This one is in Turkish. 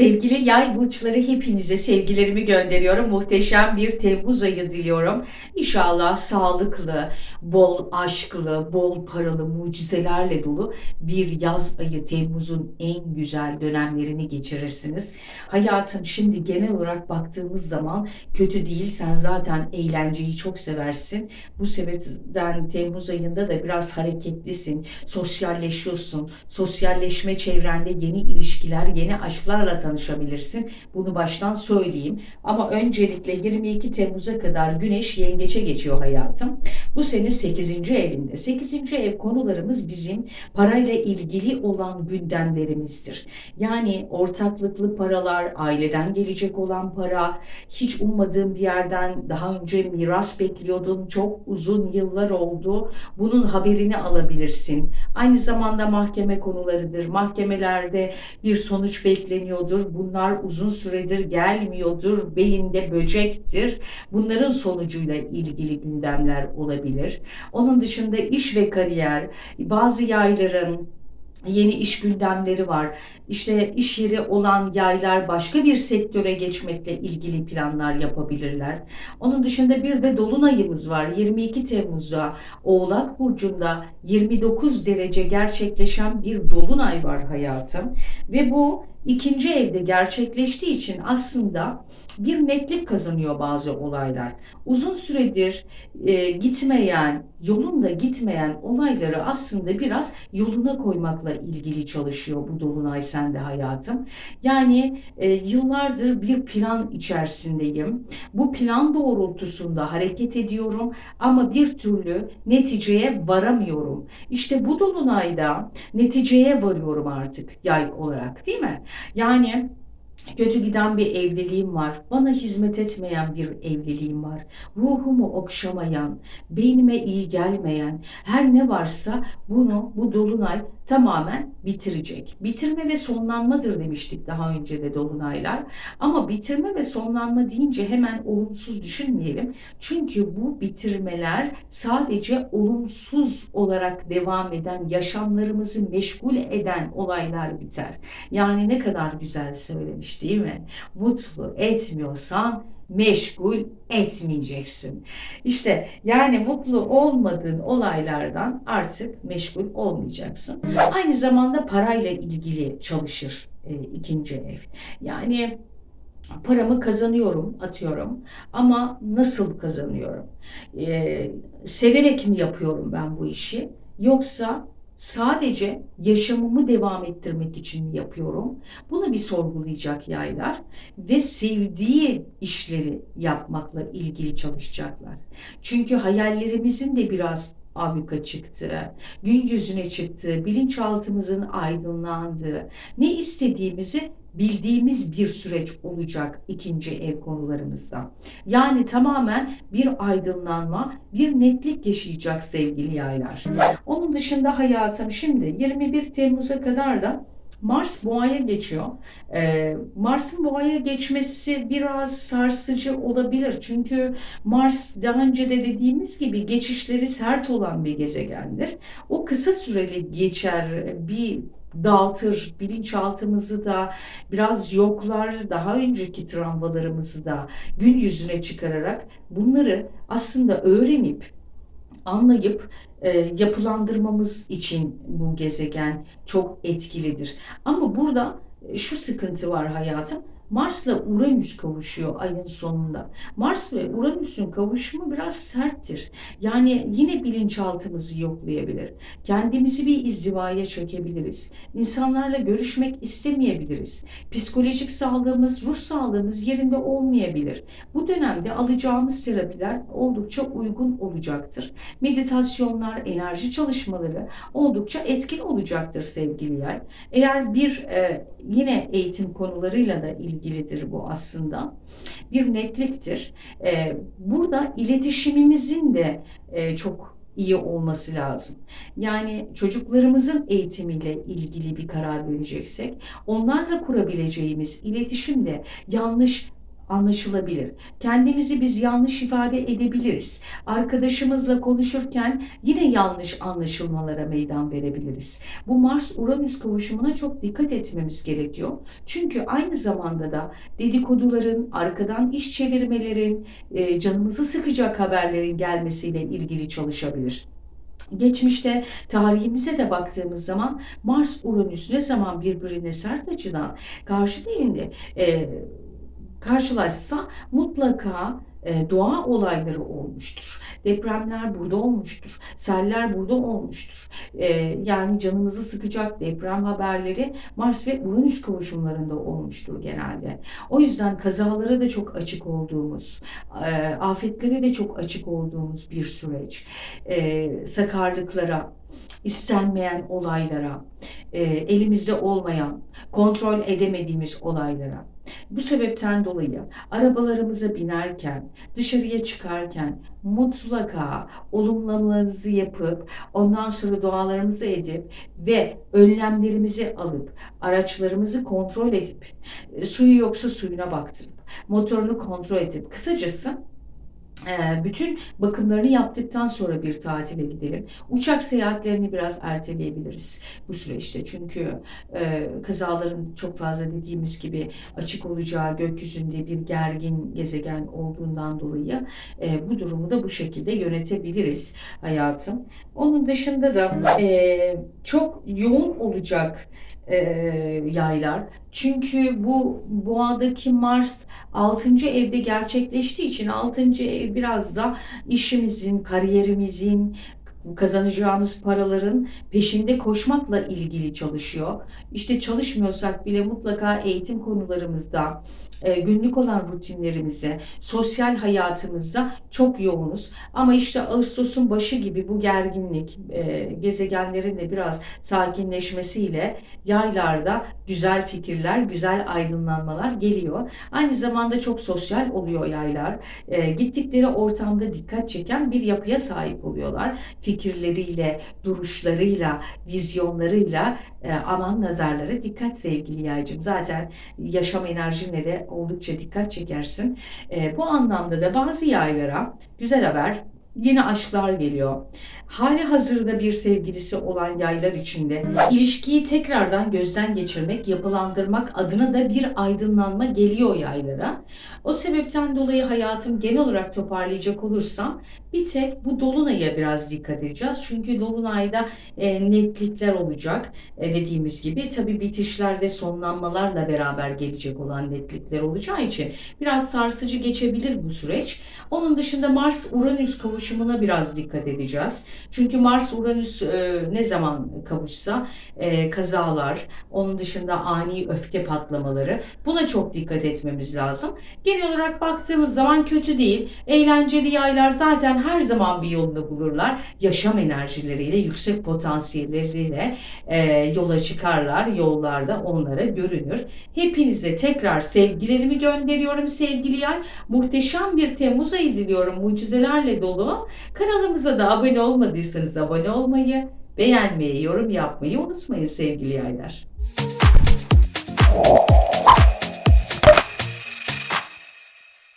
Sevgili yay burçları hepinize sevgilerimi gönderiyorum. Muhteşem bir Temmuz ayı diliyorum. İnşallah sağlıklı, bol aşklı, bol paralı, mucizelerle dolu bir yaz ayı Temmuz'un en güzel dönemlerini geçirirsiniz. Hayatım şimdi genel olarak baktığımız zaman kötü değil. Sen zaten eğlenceyi çok seversin. Bu sebepten Temmuz ayında da biraz hareketlisin, sosyalleşiyorsun. Sosyalleşme çevrende yeni ilişkiler, yeni aşklarla tanışabilirsin. Bunu baştan söyleyeyim. Ama öncelikle 22 Temmuz'a kadar Güneş Yengeç'e geçiyor hayatım. Bu senin 8. evinde. 8. ev konularımız bizim parayla ilgili olan gündemlerimizdir. Yani ortaklıklı paralar, aileden gelecek olan para, hiç ummadığın bir yerden daha önce miras bekliyordun, çok uzun yıllar oldu. Bunun haberini alabilirsin. Aynı zamanda mahkeme konularıdır. Mahkemelerde bir sonuç bekleniyordur. Bunlar uzun süredir gelmiyordur. Beyinde böcektir. Bunların sonucuyla ilgili gündemler olabilir. Onun dışında iş ve kariyer, bazı yayların yeni iş gündemleri var. İşte iş yeri olan yaylar başka bir sektöre geçmekle ilgili planlar yapabilirler. Onun dışında bir de dolunayımız var. 22 Temmuz'da Oğlak Burcu'nda 29 derece gerçekleşen bir dolunay var hayatım. Ve bu ikinci evde gerçekleştiği için aslında bir netlik kazanıyor bazı olaylar. Uzun süredir e, gitmeyen, yolunda gitmeyen olayları aslında biraz yoluna koymakla ilgili çalışıyor bu dolunay sende hayatım. Yani e, yıllardır bir plan içerisindeyim. Bu plan doğrultusunda hareket ediyorum ama bir türlü neticeye varamıyorum. İşte bu dolunayda neticeye varıyorum artık yay olarak değil mi? Yani kötü giden bir evliliğim var. Bana hizmet etmeyen bir evliliğim var. Ruhumu okşamayan, beynime iyi gelmeyen her ne varsa bunu bu dolunay tamamen bitirecek. Bitirme ve sonlanmadır demiştik daha önce de dolunaylar. Ama bitirme ve sonlanma deyince hemen olumsuz düşünmeyelim. Çünkü bu bitirmeler sadece olumsuz olarak devam eden, yaşamlarımızı meşgul eden olaylar biter. Yani ne kadar güzel söylemiş değil mi? Mutlu etmiyorsan meşgul etmeyeceksin. İşte yani mutlu olmadığın olaylardan artık meşgul olmayacaksın. Aynı zamanda parayla ilgili çalışır e, ikinci ev. Yani paramı kazanıyorum atıyorum ama nasıl kazanıyorum? E, severek mi yapıyorum ben bu işi? Yoksa sadece yaşamımı devam ettirmek için yapıyorum? Bunu bir sorgulayacak yaylar ve sevdiği işleri yapmakla ilgili çalışacaklar. Çünkü hayallerimizin de biraz ablüka çıktı, gün yüzüne çıktı, bilinçaltımızın aydınlandığı, ne istediğimizi bildiğimiz bir süreç olacak ikinci ev konularımızda. Yani tamamen bir aydınlanma, bir netlik yaşayacak sevgili yaylar. Onun dışında hayatım şimdi 21 Temmuz'a kadar da Mars boğaya geçiyor. Ee, Mars'ın boğaya geçmesi biraz sarsıcı olabilir. Çünkü Mars daha önce de dediğimiz gibi geçişleri sert olan bir gezegendir. O kısa süreli geçer bir dağıtır, bilinçaltımızı da biraz yoklar, daha önceki travmalarımızı da gün yüzüne çıkararak bunları aslında öğrenip anlayıp e, yapılandırmamız için bu gezegen çok etkilidir. Ama burada e, şu sıkıntı var hayatım. Mars'la Uranüs kavuşuyor ayın sonunda. Mars ve Uranüs'ün kavuşumu biraz serttir. Yani yine bilinçaltımızı yoklayabilir. Kendimizi bir izdivaya çekebiliriz. İnsanlarla görüşmek istemeyebiliriz. Psikolojik sağlığımız, ruh sağlığımız yerinde olmayabilir. Bu dönemde alacağımız terapiler oldukça uygun olacaktır. Meditasyonlar, enerji çalışmaları oldukça etkili olacaktır sevgili yay. Eğer bir e, yine eğitim konularıyla da ilgilidir bu aslında. Bir netliktir. E, burada iletişimimizin de e, çok iyi olması lazım. Yani çocuklarımızın eğitimiyle ilgili bir karar vereceksek onlarla kurabileceğimiz iletişimde yanlış anlaşılabilir. Kendimizi biz yanlış ifade edebiliriz. Arkadaşımızla konuşurken yine yanlış anlaşılmalara meydan verebiliriz. Bu Mars-Uranüs kavuşumuna çok dikkat etmemiz gerekiyor. Çünkü aynı zamanda da dedikoduların, arkadan iş çevirmelerin, e, canımızı sıkacak haberlerin gelmesiyle ilgili çalışabilir. Geçmişte tarihimize de baktığımız zaman Mars Uranüs ne zaman birbirine sert açıdan karşı değildi. E, karşılaşsa mutlaka e, doğa olayları olmuştur. Depremler burada olmuştur. Seller burada olmuştur. E, yani canımızı sıkacak deprem haberleri Mars ve Uranüs kavuşumlarında olmuştur genelde. O yüzden kazalara da çok açık olduğumuz, e, afetlere de çok açık olduğumuz bir süreç. Sakarlıklara, istenmeyen olaylara, elimizde olmayan, kontrol edemediğimiz olaylara. Bu sebepten dolayı arabalarımıza binerken, dışarıya çıkarken mutlaka olumlamalarınızı yapıp ondan sonra dualarımızı edip ve önlemlerimizi alıp araçlarımızı kontrol edip e, suyu yoksa suyuna baktırıp motorunu kontrol edip kısacası bütün bakımlarını yaptıktan sonra bir tatile gidelim. Uçak seyahatlerini biraz erteleyebiliriz bu süreçte. Çünkü e, kazaların çok fazla dediğimiz gibi açık olacağı gökyüzünde bir gergin gezegen olduğundan dolayı e, bu durumu da bu şekilde yönetebiliriz hayatım. Onun dışında da e, çok yoğun olacak e, yaylar. Çünkü bu boğadaki Mars 6. evde gerçekleştiği için 6. ev biraz da işimizin, kariyerimizin, kazanacağımız paraların peşinde koşmakla ilgili çalışıyor. İşte çalışmıyorsak bile mutlaka eğitim konularımızda, e, günlük olan rutinlerimize, sosyal hayatımızda çok yoğunuz. Ama işte Ağustos'un başı gibi bu gerginlik, e, gezegenlerin de biraz sakinleşmesiyle yaylarda güzel fikirler, güzel aydınlanmalar geliyor. Aynı zamanda çok sosyal oluyor yaylar. E, gittikleri ortamda dikkat çeken bir yapıya sahip oluyorlar. Fikirleriyle, duruşlarıyla, vizyonlarıyla e, aman nazarlara dikkat sevgili yaycım. Zaten yaşam enerjinle de oldukça dikkat çekersin. E, bu anlamda da bazı yaylara güzel haber Yeni aşklar geliyor. Hali hazırda bir sevgilisi olan yaylar içinde ilişkiyi tekrardan gözden geçirmek, yapılandırmak adına da bir aydınlanma geliyor yaylara. O sebepten dolayı hayatım genel olarak toparlayacak olursam bir tek bu dolunaya biraz dikkat edeceğiz. Çünkü dolunayda e, netlikler olacak e, dediğimiz gibi. Tabii bitişler ve sonlanmalarla beraber gelecek olan netlikler olacağı için biraz sarsıcı geçebilir bu süreç. Onun dışında Mars-Uranüs kavuşumuna biraz dikkat edeceğiz. Çünkü Mars-Uranüs e, ne zaman kavuşsa e, kazalar, onun dışında ani öfke patlamaları buna çok dikkat etmemiz lazım. Genel olarak baktığımız zaman kötü değil. Eğlenceli yaylar zaten her zaman bir yolunu bulurlar. Yaşam enerjileriyle, yüksek potansiyelleriyle e, yola çıkarlar. Yollarda onlara görünür. Hepinize tekrar sevgilerimi gönderiyorum sevgili yay. Muhteşem bir Temmuz ayı diliyorum. Mucizelerle dolu. Kanalımıza da abone olmadıysanız abone olmayı, beğenmeyi, yorum yapmayı unutmayın sevgili yaylar.